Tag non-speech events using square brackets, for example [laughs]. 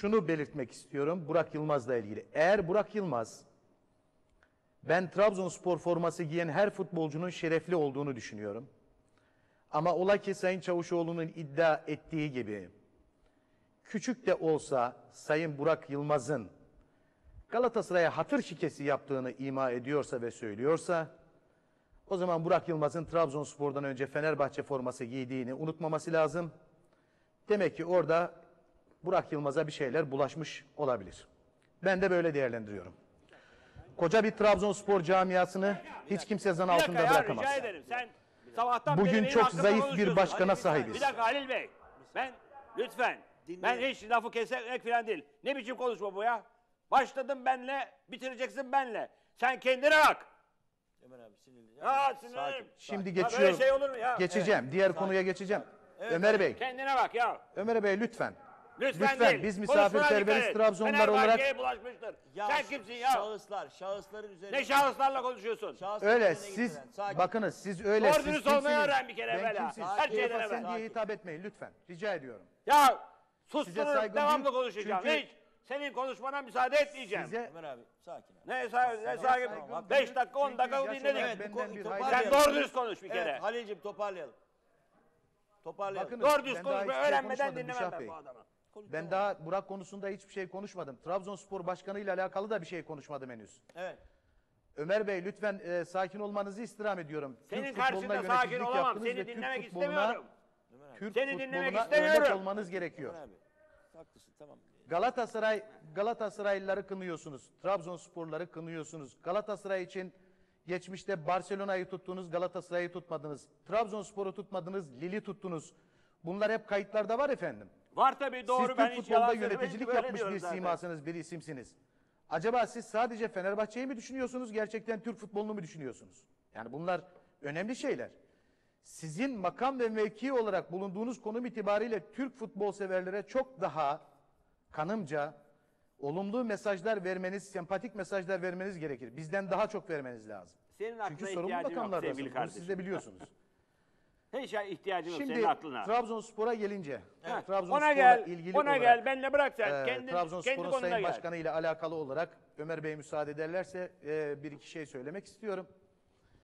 şunu belirtmek istiyorum Burak Yılmaz'la ilgili. Eğer Burak Yılmaz ben Trabzonspor forması giyen her futbolcunun şerefli olduğunu düşünüyorum. Ama ola ki Sayın Çavuşoğlu'nun iddia ettiği gibi küçük de olsa Sayın Burak Yılmaz'ın Galatasaray'a hatır şikesi yaptığını ima ediyorsa ve söylüyorsa o zaman Burak Yılmaz'ın Trabzonspor'dan önce Fenerbahçe forması giydiğini unutmaması lazım. Demek ki orada Burak Yılmaz'a bir şeyler bulaşmış olabilir. Ben de böyle değerlendiriyorum. Koca bir Trabzonspor camiasını hiç kimse zan altında ya bırakamaz. rica ederim. Sen sabahtan Bugün beri çok zayıf bir başkana sahibiz. Bir dakika Halil Bey. Ben lütfen. Ben hiç lafı kesmek falan değil. Ne biçim konuşma bu ya? Başladın benle, bitireceksin benle. Sen kendine bak. Ömer abi sinirli. Ha sinirlerim. Şimdi Ha, böyle geçiyorum. şey olur mu ya? Geçeceğim. Diğer konuya geçeceğim. Ömer Bey, Kendine bak ya. Ömer Bey lütfen. Lütfen, Lütfen, değil. biz misafirperveriz. Trabzonlular olarak- bulaşmıştır. Sen kimsin ya? Şahıslar, şahısların üzerine. Ne şahıslarla konuşuyorsun? Şahısların Öyle üzerine siz gitmeden. Sakin. bakınız siz öyle Doğru dürüst kimsiniz? olmayı öğren bir kere Ben evvela. kimsin? Her Sakin, şeyden sen evvel. diye hitap etmeyin lütfen. Rica ediyorum. Ya Size saygım devamlı büyük. konuşacağım. Çünkü- Hiç senin konuşmana müsaade etmeyeceğim. Size Ömer abi sakin abi. Ne sahibi, ne sahibi? saygım 5 büyük. dakika 10 dakika Çünkü dinledik. benden bir hayır- Sen doğru dürüst konuş bir kere. Evet Halil'cim toparlayalım. Toparlayalım. Bakın- Doğru dürüst Ben daha şey Öğrenmeden konuşmadım dinlemem ben Bey. bu adamı. Ben daha Burak konusunda hiçbir şey konuşmadım. Trabzonspor Başkanı ile alakalı da bir şey konuşmadım henüz. Evet. Ömer Bey lütfen e, sakin olmanızı istirham ediyorum. Senin Türk karşında sakin olamam. Seni dinlemek istemiyorum. Türk Seni dinlemek istemiyorum. olmanız gerekiyor. Ömer abi. Haklısın tamam. Galatasaray Galatasaraylıları kınıyorsunuz. Trabzonsporları kınıyorsunuz. Galatasaray için geçmişte Barcelona'yı tuttunuz, Galatasaray'ı tutmadınız. Trabzonspor'u tutmadınız, Lili tuttunuz. Bunlar hep kayıtlarda var efendim. Var tabii doğru siz ben Türk hiç futbolda yalan yöneticilik böyle yapmış diyorum bir zaten. simasınız, bir isimsiniz. Acaba siz sadece Fenerbahçe'yi mi düşünüyorsunuz, gerçekten Türk futbolunu mu düşünüyorsunuz? Yani bunlar önemli şeyler. Sizin makam ve mevki olarak bulunduğunuz konum itibariyle Türk futbol severlere çok daha kanımca olumlu mesajlar vermeniz, sempatik mesajlar vermeniz gerekir. Bizden daha çok vermeniz lazım. Senin aklına Çünkü sorumlu ihtiyacım yok makamlardasınız. sevgili Bunu kardeşim. siz de biliyorsunuz. [laughs] Hiç ihtiyacım yok Şimdi senin aklına. Trabzonspor'a gelince, Ha, Trabzonspor'la ona gel, ilgili ona olarak, gel, benle bırak sen. e, kendi, kendi Trabzonspor'un konuna Sayın gel. Başkanı ile alakalı olarak Ömer Bey müsaade ederlerse e, bir iki şey söylemek istiyorum.